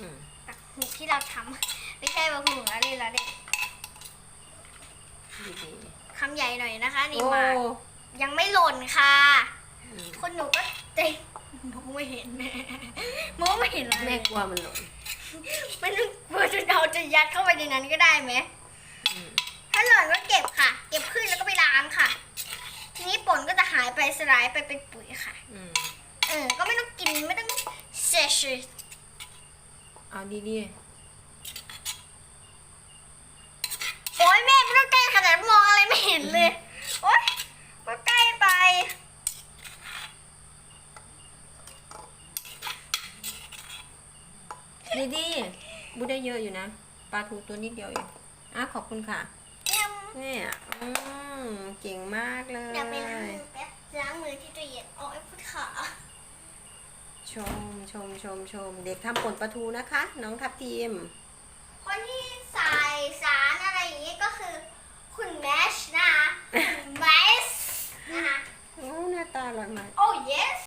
อืมตักหูที่เราทำไม่ใช่บะหูแล้วเลยละเด็กดีคำใหญ่หน่อยนะคะๆนี่โอ้มายังไม่หล่นค่ะอืมคนหนูก็เต็มมองไม่เห็นมองไม่เห็นอะไรแม่กลัวมันหล่นมันกลัวจะเราจะยัดเข้าไปในนั้นก็ได้ไหม อืมถ้าหล่นก็เก็บค่ะ เก็บขึ้นแล้วก็ไปล้างค่ะ ทีนี้ป่นก็จะหายไปสลายไปเป็นปุ๋ยค่ะ อืมเออ ก็ไม่ต้องกินไม่ต้องเซช เอาดีโอ๊ยแม่ไม่ต้องใกล้ขนาดมองอะไรไม่เห็นเลย โอ๊ยก็ใกล้ไป ๆดีๆบูได้เยอะอยู่นะปลาทูตัวนิดเดียวเองอะขอบคุณค่ะเนี่ยเนี่ยอืมเก่งมากเลย เดี๋ยวไปล้างมือแป๊บล้างมือที่ตู้เย็นโอ้ยพุทขา ชมชมชมชม เด็กทำผลประทูนะคะ น้องทับทีม คนที่ใส่สารอะไรอย่างนี้ก็คือ คุณแมชนะคุณแมชนะคะโอ้หน้าตาอร่อยมาก โอ้ yes